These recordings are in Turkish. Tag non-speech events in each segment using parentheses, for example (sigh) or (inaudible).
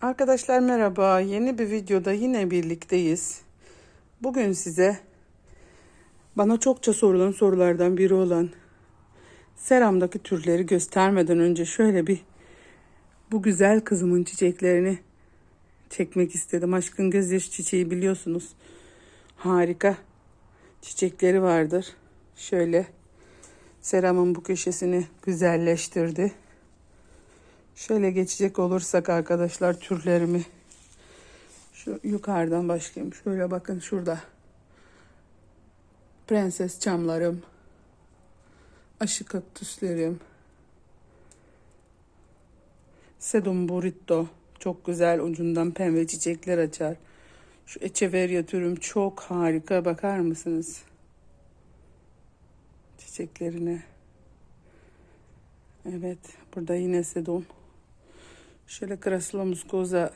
Arkadaşlar merhaba. Yeni bir videoda yine birlikteyiz. Bugün size bana çokça sorulan sorulardan biri olan seramdaki türleri göstermeden önce şöyle bir bu güzel kızımın çiçeklerini çekmek istedim. Aşkın gözyaşı çiçeği biliyorsunuz. Harika çiçekleri vardır. Şöyle seramın bu köşesini güzelleştirdi. Şöyle geçecek olursak arkadaşlar türlerimi şu yukarıdan başlayayım. Şöyle bakın şurada. Prenses çamlarım. Aşı kaktüslerim. Sedum burrito. Çok güzel ucundan pembe çiçekler açar. Şu echeveria türüm çok harika. Bakar mısınız? Çiçeklerine. Evet. Burada yine sedum. Şöyle Krasula muskoza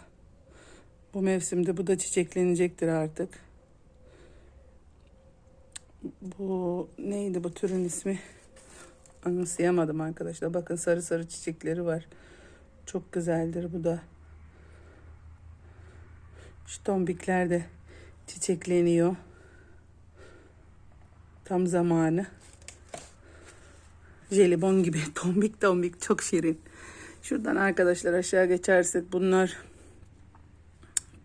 bu mevsimde bu da çiçeklenecektir artık. Bu neydi bu türün ismi? Anımsayamadım arkadaşlar. Bakın sarı sarı çiçekleri var. Çok güzeldir bu da. Şu tombikler de çiçekleniyor. Tam zamanı. Jelibon gibi (laughs) tombik tombik çok şirin. Şuradan arkadaşlar aşağı geçersek bunlar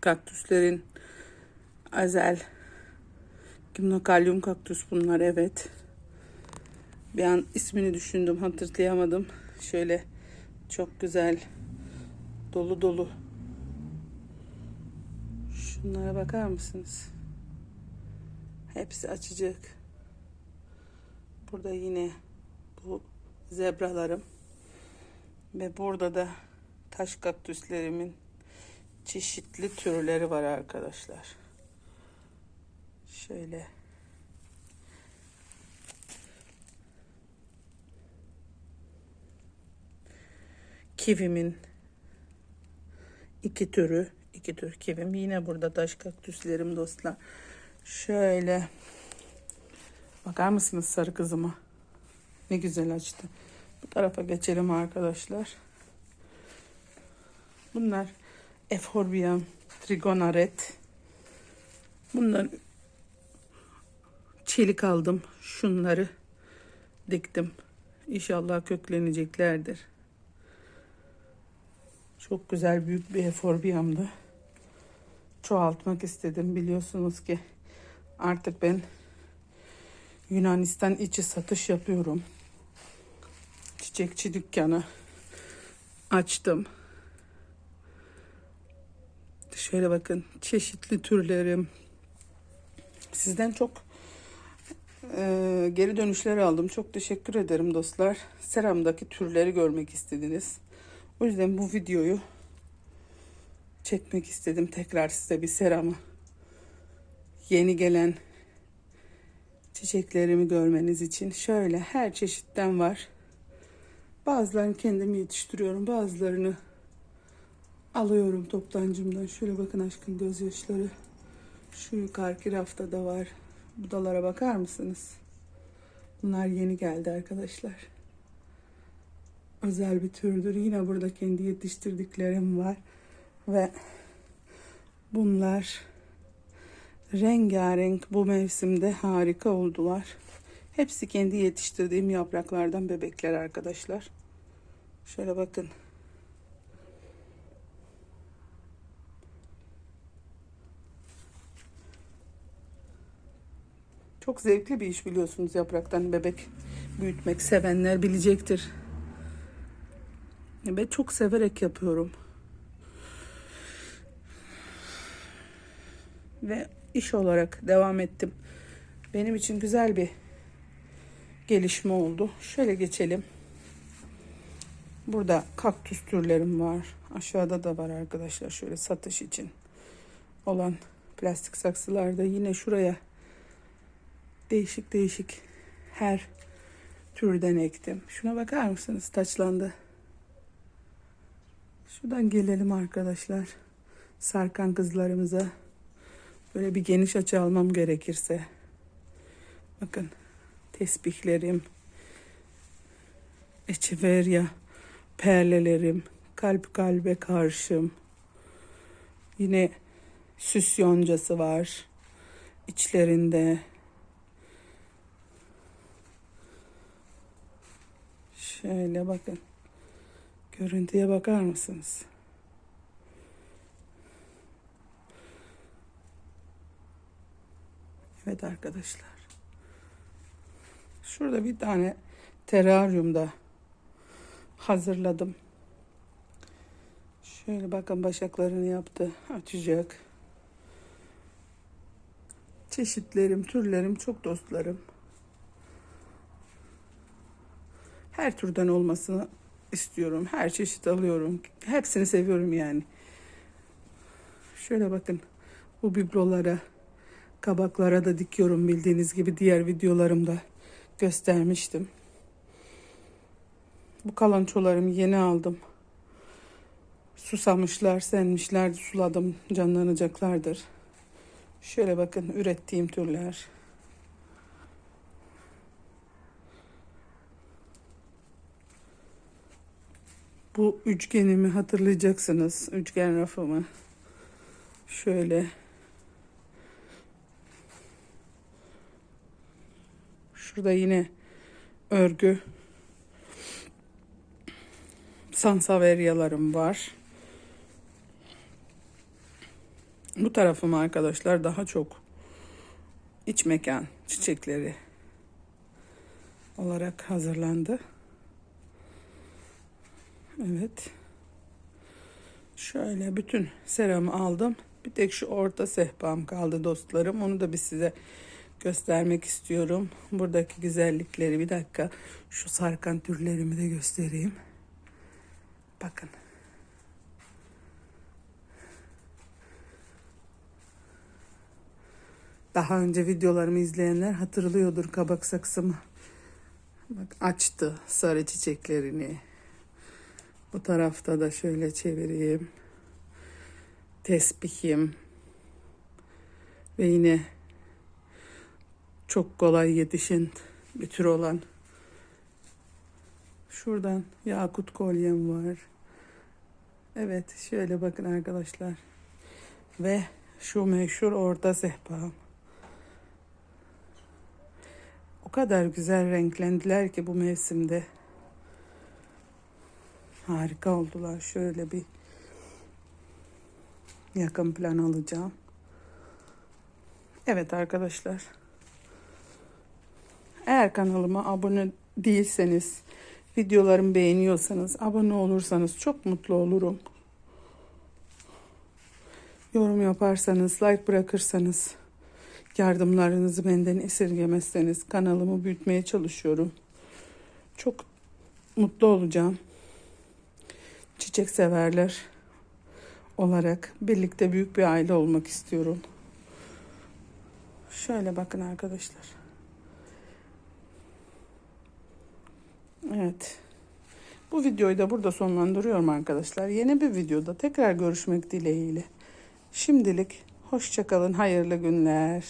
kaktüslerin azel gimnokalyum kaktüs bunlar evet. Bir an ismini düşündüm hatırlayamadım. Şöyle çok güzel dolu dolu. Şunlara bakar mısınız? Hepsi açacak. Burada yine bu zebralarım. Ve burada da taş kaktüslerimin çeşitli türleri var arkadaşlar. Şöyle. Kivimin iki türü, iki tür kivim. Yine burada taş kaktüslerim dostlar. Şöyle. Bakar mısınız sarı kızıma? Ne güzel açtı. Bu tarafa geçelim arkadaşlar. Bunlar Euphorbia trigonaret. Bunlar çelik aldım. Şunları diktim. İnşallah kökleneceklerdir. Çok güzel büyük bir Euphorbia'mdı. Çoğaltmak istedim. Biliyorsunuz ki artık ben Yunanistan içi satış yapıyorum çiçekçi dükkanı açtım. Şöyle bakın çeşitli türlerim. Sizden çok e, geri dönüşler aldım. Çok teşekkür ederim dostlar. Seramdaki türleri görmek istediniz. O yüzden bu videoyu çekmek istedim. Tekrar size bir seramı yeni gelen çiçeklerimi görmeniz için. Şöyle her çeşitten var. Bazılarını kendim yetiştiriyorum. Bazılarını alıyorum toptancımdan. Şöyle bakın aşkın gözyaşları. Şu yukarıki rafta da var. Budalara bakar mısınız? Bunlar yeni geldi arkadaşlar. Özel bir türdür. Yine burada kendi yetiştirdiklerim var. Ve bunlar rengarenk bu mevsimde harika oldular. Hepsi kendi yetiştirdiğim yapraklardan bebekler arkadaşlar. Şöyle bakın. Çok zevkli bir iş biliyorsunuz yapraktan bebek büyütmek sevenler bilecektir. Ben çok severek yapıyorum. Ve iş olarak devam ettim. Benim için güzel bir gelişme oldu. Şöyle geçelim. Burada kaktüs türlerim var. Aşağıda da var arkadaşlar şöyle satış için olan plastik saksılarda yine şuraya değişik değişik her türden ektim. Şuna bakar mısınız? Taçlandı. Şuradan gelelim arkadaşlar. Sarkan kızlarımıza böyle bir geniş açı almam gerekirse. Bakın tesbihlerim. Echeveria perlelerim, kalp kalbe karşım. Yine süs yoncası var. İçlerinde. Şöyle bakın. Görüntüye bakar mısınız? Evet arkadaşlar. Şurada bir tane teraryumda hazırladım. Şöyle bakın başaklarını yaptı. Açacak. Çeşitlerim, türlerim çok dostlarım. Her türden olmasını istiyorum. Her çeşit alıyorum. Hepsini seviyorum yani. Şöyle bakın. Bu biblolara, kabaklara da dikiyorum bildiğiniz gibi diğer videolarımda göstermiştim. Bu kalançolarımı yeni aldım. Susamışlar, senmişler, suladım, canlanacaklardır. Şöyle bakın ürettiğim türler. Bu üçgenimi hatırlayacaksınız. Üçgen rafımı. Şöyle. Şurada yine örgü. Sansaveryalarım var. Bu tarafım arkadaşlar daha çok iç mekan çiçekleri olarak hazırlandı. Evet. Şöyle bütün seramı aldım. Bir tek şu orta sehpam kaldı dostlarım. Onu da bir size göstermek istiyorum. Buradaki güzellikleri bir dakika şu sarkan türlerimi de göstereyim. Bakın. Daha önce videolarımı izleyenler hatırlıyordur kabak saksımı. Bak açtı sarı çiçeklerini. Bu tarafta da şöyle çevireyim. Tespihim. Ve yine çok kolay yetişin bir tür olan. Şuradan yakut kolyem var. Evet şöyle bakın arkadaşlar. Ve şu meşhur orta sehpam. O kadar güzel renklendiler ki bu mevsimde. Harika oldular. Şöyle bir yakın plan alacağım. Evet arkadaşlar. Eğer kanalıma abone değilseniz, videolarımı beğeniyorsanız, abone olursanız çok mutlu olurum. Yorum yaparsanız, like bırakırsanız, yardımlarınızı benden esirgemezseniz kanalımı büyütmeye çalışıyorum. Çok mutlu olacağım. Çiçek severler olarak birlikte büyük bir aile olmak istiyorum. Şöyle bakın arkadaşlar. Evet. Bu videoyu da burada sonlandırıyorum arkadaşlar. Yeni bir videoda tekrar görüşmek dileğiyle. Şimdilik hoşçakalın, hayırlı günler.